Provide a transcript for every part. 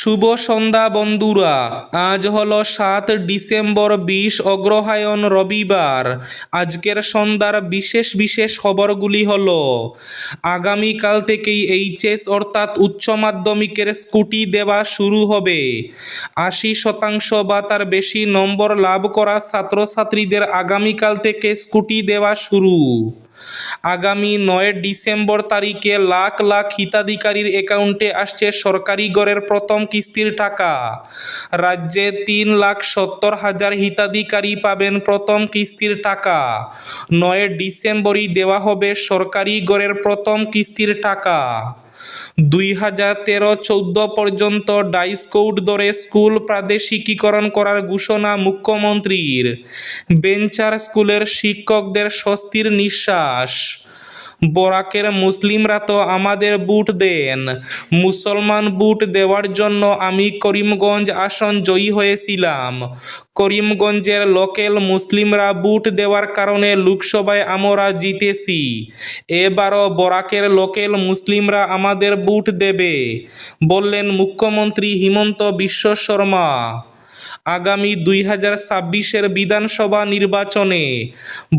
শুভ সন্ধ্যা বন্ধুরা। আজ হলো সাত ডিসেম্বর বিশ অগ্রহায়ণ রবিবার। আজকের সন্ধ্যার বিশেষ বিশেষ খবরগুলি হল, আগামীকাল থেকেই এইচএস অর্থাৎ উচ্চ মাধ্যমিকের স্কুটি দেওয়া শুরু হবে। আশি শতাংশ বা তার বেশি নম্বর লাভ করা ছাত্রছাত্রীদের আগামীকাল থেকে স্কুটি দেওয়া শুরু। আগামী নয় ডিসেম্বর তারিখে লাখ লাখ হিতাধিকারীর অ্যাকাউন্টে আসছে সরকারি গড়ের প্রথম কিস্তির টাকা। রাজ্যে তিন লাখ সত্তর হাজার হিতাধিকারী পাবেন প্রথম কিস্তির টাকা। নয় ডিসেম্বরই দেওয়া হবে সরকারি গড়ের প্রথম কিস্তির টাকা। দুই হাজার তেরো চৌদ্দ পর্যন্ত ডাইসকোড দরে স্কুল প্রাদেশিকীকরণ করার ঘোষণা মুখ্যমন্ত্রীর। বেঞ্চার স্কুলের শিক্ষকদের স্বস্তির নিঃশ্বাস। বরাকের মুসলিমরা তো আমাদের বুট দেন। মুসলমান বুট দেওয়ার জন্য আমি করিমগঞ্জ আসন জয়ী হয়েছিলাম। করিমগঞ্জের লোকেল মুসলিমরা বুট দেওয়ার কারণে লোকসভায় আমরা জিতেছি। এবারও বরাকের লোকেল মুসলিমরা আমাদের বুট দেবে, বললেন মুখ্যমন্ত্রী হিমন্ত বিশ্ব শর্মা। আগামী দুই হাজার ছাব্বিশের বিধানসভা নির্বাচনে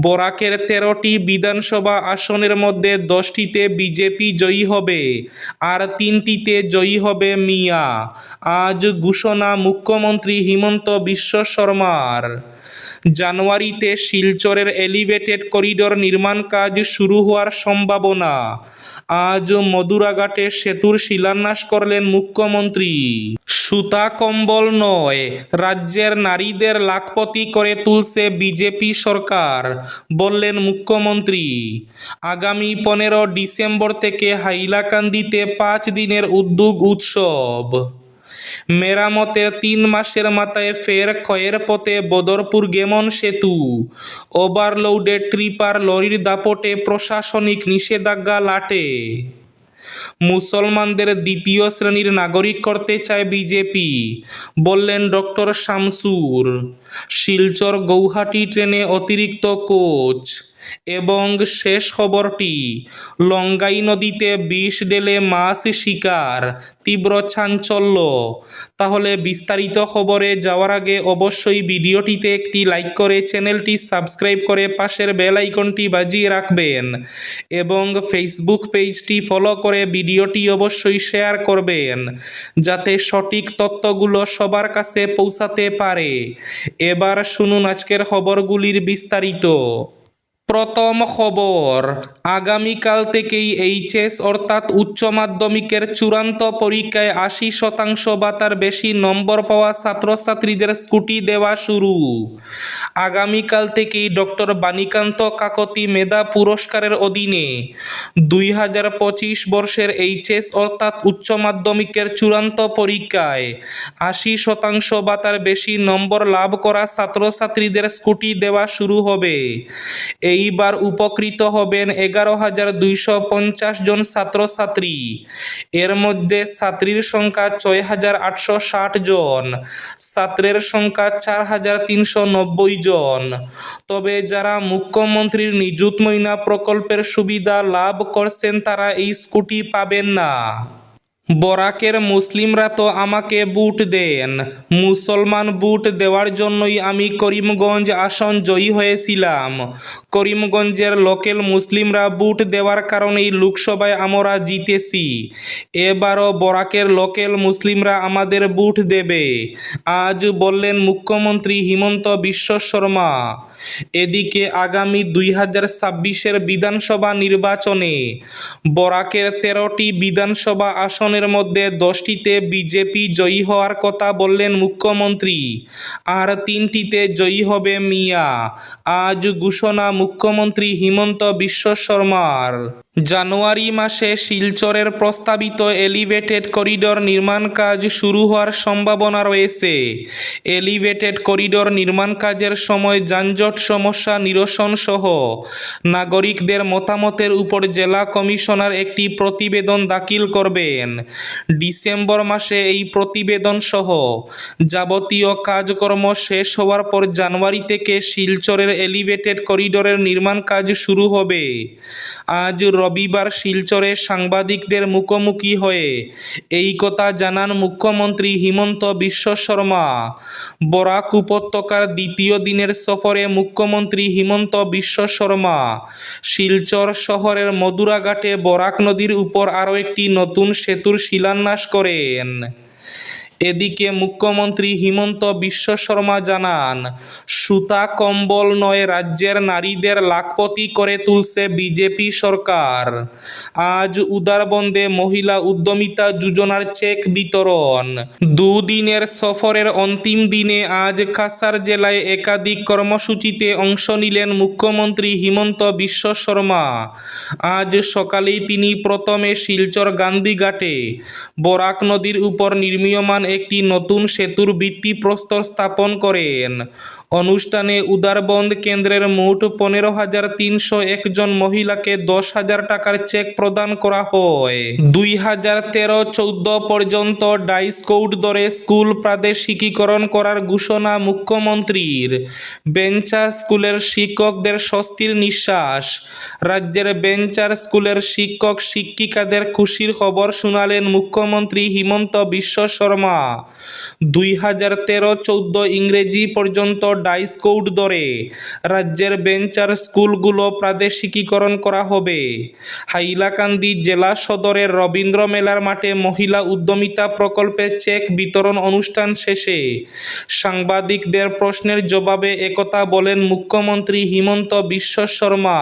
বরাকের তেরোটি বিধানসভা আসনের মধ্যে দশটিতে বিজেপি জয়ী হবে আর তিনটিতে জয়ী হবে মিয়া। আজ ঘোষণা মুখ্যমন্ত্রী হিমন্ত বিশ্ব শর্মার। জানুয়ারিতে শিলচরের এলিভেটেড করিডোর নির্মাণ কাজ শুরু হওয়ার সম্ভাবনা। আজ মধুরাঘাটে সেতুর শিলান্যাস করলেন মুখ্যমন্ত্রী। সুতা কম্বল নয়, রাজ্যের নারীদের লাখপতি করে তুলছে বিজেপি সরকার, বললেন মুখ্যমন্ত্রী। আগামী পনেরো ডিসেম্বর থেকে হাইলাকান্দিতে পাঁচ দিনের উদ্যোগ উৎসব। মেরামতের তিন মাসের মাথায় ফের ক্ষয়ের পথে বদরপুর গেমন সেতু। ওভারলোডেড ট্রিপার লরির দাপটে প্রশাসনিক নিষেধাজ্ঞা লাটে। মুসলমানদের দ্বিতীয় শ্রেণির নাগরিক করতে চায় বিজেপি, বললেন ডক্টর শামসুর। শিলচর গৌহাটি ট্রেনে অতিরিক্ত কোচ এবং শেষ খবরটি, লঙ্গাই নদীতে বিষ ডেলে মাছ শিকার, তীব্র চাঞ্চল্য। তাহলে বিস্তারিত খবরে যাওয়ার আগে অবশ্যই ভিডিওটিতে একটি লাইক করে চ্যানেলটি সাবস্ক্রাইব করে পাশের বেল আইকনটি বাজিয়ে রাখবেন এবং ফেসবুক পেজটি ফলো করে ভিডিওটি অবশ্যই শেয়ার করবেন, যাতে সঠিক তথ্যগুলো সবার কাছে পৌঁছাতে পারে। এবার শুনুন আজকের খবরগুলির বিস্তারিত। প্রথম খবর, আগামীকাল থেকেই এইচএস অর্থাৎ উচ্চ মাধ্যমিকের চূড়ান্ত পরীক্ষায় আশি শতাংশ বা তার বেশি নম্বর পাওয়া ছাত্রছাত্রীদের স্কুটি দেওয়া শুরু। আগামীকাল থেকেই ডক্টর বাণীকান্ত কাকতি মেধা পুরস্কারের অধীনে দুই হাজার পঁচিশ বর্ষের এইচএস অর্থাৎ উচ্চ মাধ্যমিকের চূড়ান্ত পরীক্ষায় আশি শতাংশ বা তার বেশি নম্বর লাভ করা ছাত্রছাত্রীদের স্কুটি দেওয়া শুরু হবে। এইবার উপকৃত হবেন এগারো হাজার দুইশো জন ছাত্রছাত্রী। এর মধ্যে ছাত্রীর সংখ্যা ছয় হাজার আটশো ষাট জন, ছাত্রের সংখ্যা চার হাজার তিনশো নব্বই জন। তবে যারা মুখ্যমন্ত্রীর নিযুত ময়না প্রকল্পের সুবিধা লাভ করছেন তারা এই স্কুটি পাবেন না। বরাকের মুসলিমরা তো আমাকে বুট দেন। মুসলমান বুট দেওয়ার জন্যই আমি করিমগঞ্জ আসন জয়ী হয়েছিলাম। করিমগঞ্জের লোকেল মুসলিমরা বুট দেওয়ার কারণেই লোকসভায় আমরা জিতেছি। এবারও বরাকের লোকেল মুসলিমরা আমাদের বুট দেবে। আজ বললেন মুখ্যমন্ত্রী হিমন্ত বিশ্ব শর্মা। এদিকে আগামী দুই হাজার ছাব্বিশের বিধানসভা নির্বাচনে বরাকের তেরোটি বিধানসভা আসনের মধ্যে দশটিতে বিজেপি জয়ী হওয়ার কথা বললেন মুখ্যমন্ত্রী। আর তিনটিতে জয়ী হবে মিয়া। আজ ঘোষণা মুখ্যমন্ত্রী হিমন্ত বিশ্ব শর্মার। জানুয়ারি মাসে শিলচরের প্রস্তাবিত এলিভেটেড করিডোর নির্মাণ কাজ শুরু হওয়ার সম্ভাবনা রয়েছে। এলিভেটেড করিডোর নির্মাণ কাজের সময় যানজট সমস্যা নিরসন সহ নাগরিকদের মতামতের উপর জেলা কমিশনার একটি প্রতিবেদন দাখিল করবেন। ডিসেম্বর মাসে এই প্রতিবেদন সহ যাবতীয় কাজকর্ম শেষ হওয়ার পর জানুয়ারি থেকে শিলচরের এলিভেটেড করিডোরের নির্মাণ কাজ শুরু হবে। আজ রবিবার শিলচরে সাংবাদিকদের মুখোমুখি হয়ে এই কথা জানান মুখ্যমন্ত্রী হিমন্ত বিশ্ব শর্মা। বরাক উপত্যকার দ্বিতীয় দিনের সফরে মুখ্যমন্ত্রী হিমন্ত বিশ্ব শর্মা। শিলচর শহরের মদুরাঘাটে বরাক নদীর উপর আরও একটি নতুন সেতুর শিলান্যাস করেন। এদিকে মুখ্যমন্ত্রী হিমন্ত বিশ্ব শর্মা জানান সুতা কম্বল নয়, রাজ্যের নারীদের লাখপতি করে তুলছে বিজেপি সরকার। আজ উদারবন্দে মহিলা উদ্যমিতা যোজনার চেক বিতরণ। দুদিনের সফরের অন্তিম দিনে আজ কাসার জেলায় একাধিক কর্মসূচিতে অংশ নিলেন মুখ্যমন্ত্রী হিমন্ত বিশ্ব শর্মা। আজ সকালেই তিনি প্রথমে শিলচর গান্ধীঘাটে বরাক নদীর উপর নির্মীয়মান একটি নতুন সেতুর ভিত্তিপ্রস্তর স্থাপন করেন। অনুষ্ঠানে উদারবন্দ কেন্দ্রের মোট পনেরো হাজার তিনশো একজন মহিলাকে দশ হাজার টাকার চেক প্রদান করা হয়। দুই হাজার তেরো চৌদ্দ পর্যন্ত ডাইসকৌট দরে স্কুল প্রাদেশিকীকরণ করার ঘোষণা মুখ্যমন্ত্রীর। বেঞ্চার স্কুলের শিক্ষকদের স্বস্তির নিঃশ্বাস। রাজ্যের বেঞ্চার স্কুলের শিক্ষক শিক্ষিকাদের খুশির খবর শোনালেন মুখ্যমন্ত্রী হিমন্ত বিশ্ব শর্মা। দুই হাজার তেরো চৌদ্দ ইংরেজি পর্যন্ত ডাইসকৌট দরে। রাজ্যের বেঞ্চার স্কুলগুলো প্রাদেশিকীকরণ করা হবে। হাইলাকান্দি জেলা সদরের রবীন্দ্র মেলার মাঠে মহিলা উদ্যমিতা প্রকল্পে চেক বিতরণ অনুষ্ঠান শেষে। সাংবাদিকদের প্রশ্নের জবাবে একথা বলেন মুখ্যমন্ত্রী হিমন্ত বিশ্ব শর্মা।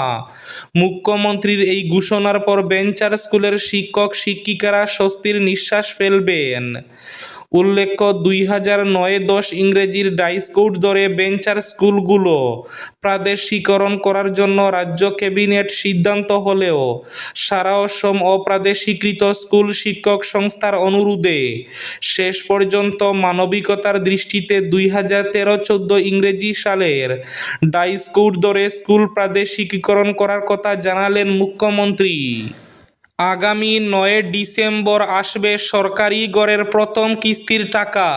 মুখ্যমন্ত্রীর এই ঘোষণার পর বেঞ্চার স্কুলের শিক্ষক শিক্ষিকারা স্বস্তির নিঃশ্বাস ফেলবেন। উল্লেখ্য, দুই হাজার নয় দশ ইংরেজির ডাইসকৌট দরে বেঞ্চার স্কুলগুলো প্রাদেশিকরণ করার জন্য রাজ্য ক্যাবিনেট সিদ্ধান্ত হলেও সারা অসম অপ্রাদেশিকৃত স্কুল শিক্ষক সংস্থার অনুরোধে শেষ পর্যন্ত মানবিকতার দৃষ্টিতে দুই হাজার তেরো চোদ্দ ইংরেজি সালের ডাইসকৌট দরে স্কুল প্রাদেশিকীকরণ করার কথা জানালেন মুখ্যমন্ত্রী। আগামী নয় ডিসেম্বর আসবে সরকারি গড়ের প্রথম কিস্তির টাকা।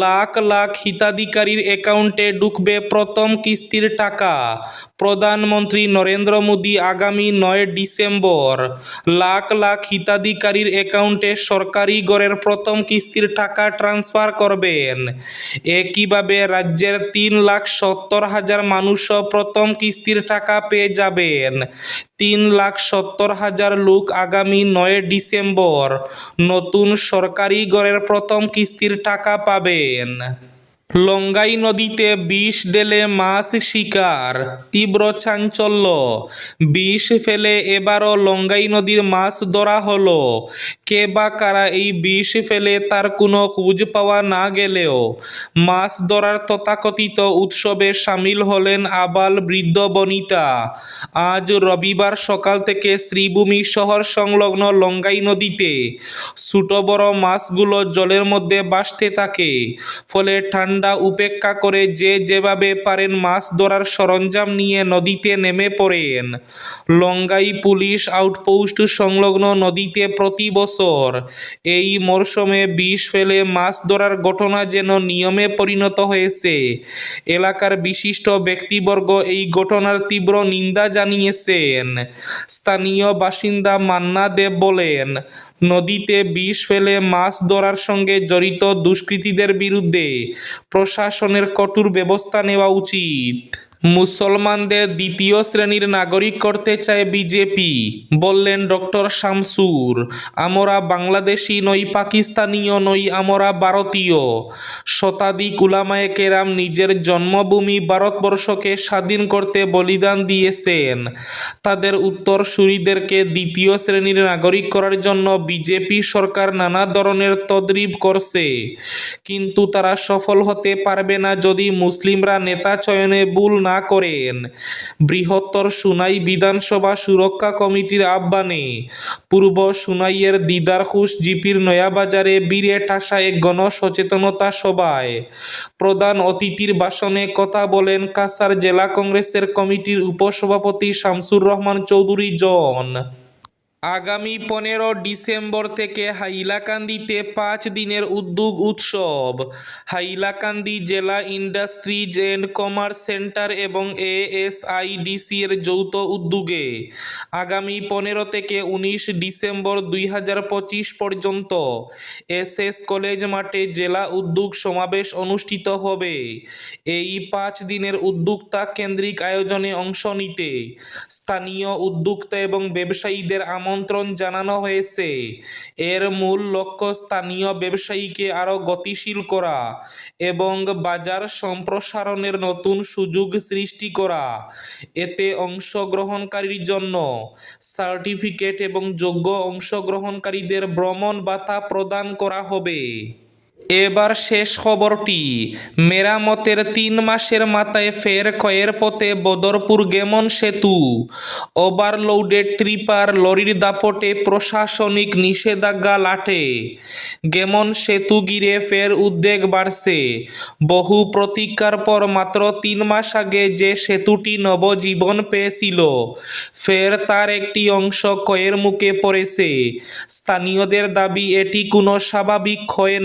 লাখ লাখ হিতাধিকারীর অ্যাকাউন্টে ঢুকবে প্রথম কিস্তির টাকা। প্রধানমন্ত্রী নরেন্দ্র মোদী আগামী নয় ডিসেম্বর। লাখ লাখ হিতাধিকারীর অ্যাকাউন্টে সরকারি গড়ের প্রথম কিস্তির টাকা ট্রান্সফার করবেন। একইভাবে রাজ্যের তিন লাখ সত্তর হাজার মানুষও প্রথম কিস্তির টাকা পেয়ে যাবেন। তিন লাখ সত্তর হাজার লোক আগামী নয় ডিসেম্বর নতুন সরকারি গড়ের প্রথম কিস্তির টাকা পাবেন। লঙ্গাই নদীতে বিষ ডেলে মাছ শিকার, তীব্র চাঞ্চল্য। বিষ ফেলে এবারও লঙ্গাই নদীর মাছ ধরা হলো। কে বা কারা এই বিষ ফেলে তার কোনো খোঁজ পাওয়া না গেলেও। মাছ ধরার তথাকথিত উৎসবে সামিল হলেন আবাল বৃদ্ধ বনিতা। আজ রবিবার সকাল থেকে শ্রীভূমি শহর সংলগ্ন লঙ্গাই নদীতে ছোট বড় মাছগুলো জলের মধ্যে ভাসতে থাকে। ফলে ঠান্ডা উপেক্ষা করে যে যেভাবে পারেন মাছ ধরার সরঞ্জাম নিয়ে নদীতে নেমে পড়েন। লঙ্গাই পুলিশ আউটপোস্ট সংলগ্ন নদীতে প্রতি বছর এই মরশুমে বিষ ফেলে মাছ ধরার ঘটনা যেন নিয়মে পরিণত হয়েছে। এলাকার বিশিষ্ট ব্যক্তিবর্গ এই ঘটনার তীব্র নিন্দা জানিয়েছেন। স্থানীয় বাসিন্দা মান্না দেব বলেন, নদীতে বিষ ফেলে মাছ ধরার সঙ্গে জড়িত দুষ্কৃতীদের বিরুদ্ধে প্রশাসনের কঠোর ব্যবস্থা নেওয়া উচিত। মুসলমানদের দ্বিতীয় শ্রেণির নাগরিক করতে চায় বিজেপি। বললেন ডক্টর শামসুর, আমরা বাংলাদেশি নই, পাকিস্তানীয় নই, আমরা ভারতীয়। শতাধিক উলামায়ে কেরাম নিজের জন্মভূমি ভারতবর্ষকে স্বাধীন করতে বলিদান দিয়েছেন। তাদের উত্তরসূরিদেরকে দ্বিতীয় শ্রেণির নাগরিক করার জন্য বিজেপি সরকার নানা ধরনের তদরিব করছে। কিন্তু তারা সফল হতে পারবে না যদি মুসলিমরা নেতা চয়নে ভুল না করেন। বৃহত্তর সুনাই বিধানসভা সুরক্ষা কমিটির আহ্বানে পূর্ব সুনাইয়ের দিদারহুস জিপির নয়াবাজারে বীরে ঠাসা এক গণসচেতনতা সভায়। প্রধান অতিথির ভাষণে কথা বলেন কাসার জেলা কংগ্রেসের কমিটির উপসভাপতি শামসুর রহমান চৌধুরী জন আগামী পনেরো ডিসেম্বর থেকে হাইলাকান্দিতে পাঁচ দিনের উদ্যোগ উৎসব। হাইলাকান্দি জেলা ইন্ডাস্ট্রিজ অ্যান্ড কমার্স সেন্টার এবং এএসআইডিসি এর যৌথ উদ্যোগে আগামী পনেরো থেকে উনিশ ডিসেম্বর দুই হাজার পঁচিশ পর্যন্ত এসএস কলেজ মাঠে জেলা উদ্যোগ সমাবেশ অনুষ্ঠিত হবে। এই পাঁচ দিনের উদ্যোক্তা কেন্দ্রিক আয়োজনে অংশ নিতে স্থানীয় উদ্যোক্তা এবং ব্যবসায়ীদের আমন্ত্রণ জানানো হয়েছে। এর মূল লক্ষ্য স্থানীয় ব্যবসায়ীকে আরও গতিশীল করা এবং বাজার সম্প্রসারণের নতুন সুযোগ সৃষ্টি করা। এতে অংশগ্রহণকারীর জন্য সার্টিফিকেট এবং যোগ্য অংশগ্রহণকারীদের ভ্রমণ বাতা প্রদান করা হবে। এবার শেষ খবরটি। মেরামতের তিন মাসের মাথায় ফের ক্ষয়ের পথে বদরপুর গেমন সেতু। ওভারলোডেড ট্রিপার লরির দাপটে প্রশাসনিক নিষেধাজ্ঞা লাটে গেমন সেতু গিরে ফের উদ্বেগ বাড়ছে। বহু প্রতীক্ষার পর মাত্র তিন মাস আগে যে সেতুটি নবজীবন পেয়েছিল, ফের তার একটি অংশ ক্ষয়ের মুখে পড়েছে। স্থানীয়দের দাবি, এটি কোনো স্বাভাবিক ক্ষয়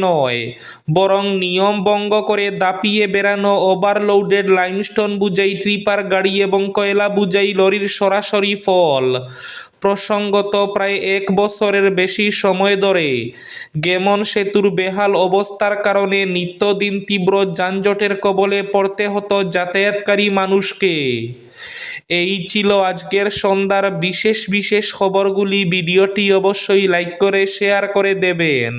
বরং নিয়ম ভঙ্গ করে দাপিয়ে বেড়ানো ওভারলোডেড লাইমস্টোন বুঝাই ট্রিপার গাড়ি এবং কয়লা বুঝাই লরির সরাসরি ফল। প্রসঙ্গত প্রায় এক বছরের বেশি সময় ধরে গেমন সেতুর বেহাল অবস্থার কারণে নিত্যদিন তীব্র যানজটের কবলে পড়তে হতো যাতায়াতকারী মানুষকে। এই ছিল আজকের সন্ধ্যার বিশেষ বিশেষ খবরগুলি। ভিডিওটি অবশ্যই লাইক করে শেয়ার করে দেবেন।